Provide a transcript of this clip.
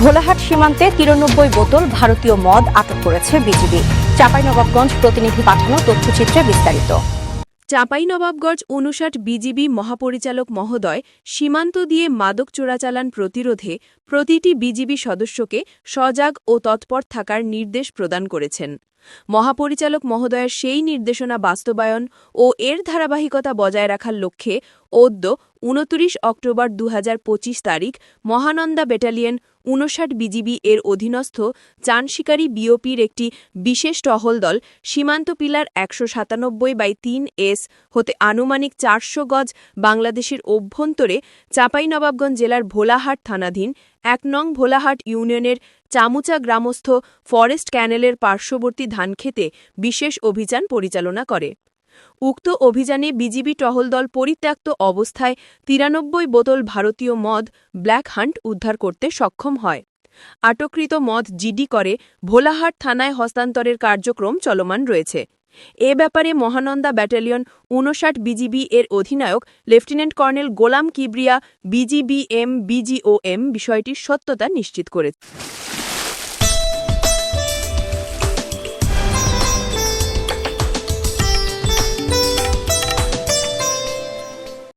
ভোলাহাট সীমান্তে তিরানব্বই বোতল ভারতীয় মদ আটক করেছে বিজিবি। চাঁপাইনবাবগঞ্জ প্রতিনিধি পাঠানো তথ্যচিত্রে বিস্তারিত। চাঁপাইনবাবগঞ্জ অনুষাট বিজিবি মহাপরিচালক মহোদয় সীমান্ত দিয়ে মাদক চোরাচালান প্রতিরোধে প্রতিটি বিজিবি সদস্যকে সজাগ ও তৎপর থাকার নির্দেশ প্রদান করেছেন। মহাপরিচালক মহোদয়ের সেই নির্দেশনা বাস্তবায়ন ও এর ধারাবাহিকতা বজায় রাখার লক্ষ্যে অদ্য উনত্রিশ অক্টোবর দু হাজার পঁচিশ তারিখ মহানন্দা ব্যাটালিয়ন উনষাট বিজিবি এর অধীনস্থ চানশিকারী বিওপির একটি বিশেষ টহল দল সীমান্ত পিলার একশো সাতানব্বই বাই তিন এস হতে আনুমানিক চারশো গজ বাংলাদেশের অভ্যন্তরে চাঁপাইনবাবগঞ্জ জেলার ভোলাহাট থানাধীন এক নং ভোলাহাট ইউনিয়নের চামুচা গ্রামস্থ ফরেস্ট ক্যানেলের পার্শ্ববর্তী ধানক্ষেতে বিশেষ অভিযান পরিচালনা করে। উক্ত অভিযানে বিজিবি টহল দল পরিত্যক্ত অবস্থায় তিরানব্বই বোতল ভারতীয় মদ, ব্ল্যাক হান্ট উদ্ধার করতে সক্ষম হয়। আটককৃত মদ জিডি করে ভোলাহাট থানায় হস্তান্তরের কার্যক্রম চলমান রয়েছে। এ ব্যাপারে মহানন্দা ব্যাটালিয়ন উনষাট বিজিবি এর অধিনায়ক lieutenant colonel Golam Kibria BGBM BGOM বিষয়টির সত্যতা নিশ্চিত করেছে।